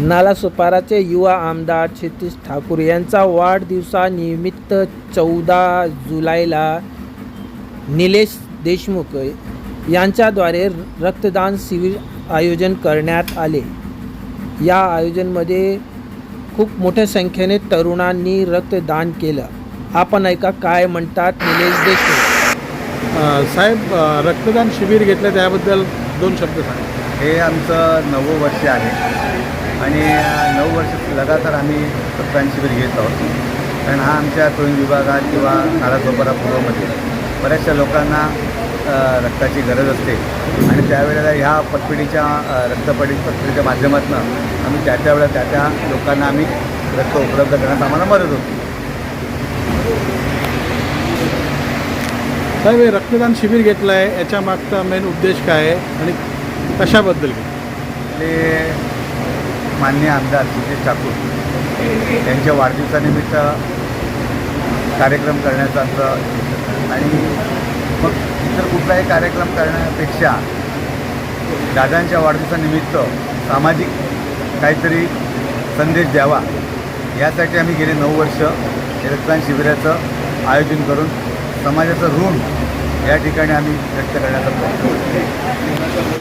नालासोपाराचे युवा आमदार क्षितिश ठाकूर यांचा वाढदिवसानिमित्त चौदा जुलैला निलेश देशमुख यांच्याद्वारे रक्तदान शिबिर आयोजन करण्यात आले. या आयोजनमध्ये खूप मोठ्या संख्येने तरुणांनी रक्तदान केलं. आपण ऐका काय म्हणतात निलेश देशमुख. साहेब रक्तदान शिबिर घेतलं त्याबद्दल दोन शब्द सांगा. हे आमचं नववं वर्ष आहे. आणि नऊ वर्ष लगातार आम्ही रक्तदान शिबिर घेत आहोत. कारण हा आमच्या तोळी विभागात किंवा नाराजोपारा पूर्वमध्ये बऱ्याचशा लोकांना रक्ताची गरज असते. आणि त्यावेळेला ह्या पतपिढीच्या रक्तपडी पतपिढीच्या माध्यमातून आम्ही त्या त्या वेळेला त्या त्या लोकांना आम्ही रक्त उपलब्ध करण्यास आम्हाला मदत होती. साहेब हे रक्तदान शिबिर घेतलं आहे याच्या मागचा मेन उद्देश काय आहे आणि कशाबद्दल? घेतलं? मान्य आमदार सुजित ठाकूर यांच्या वाढदिवसानिमित्त कार्यक्रम करण्याचा आमचं आणि मग इतर कुठलाही कार्यक्रम करण्यापेक्षा दादांच्या वाढदिवसानिमित्त सामाजिक काहीतरी संदेश द्यावा. यासाठी आम्ही गेले नऊ वर्ष रक्तदान शिबिराचं आयोजन करून समाजाचं ऋण या ठिकाणी आम्ही व्यक्त करण्याचा प्रयत्न करतो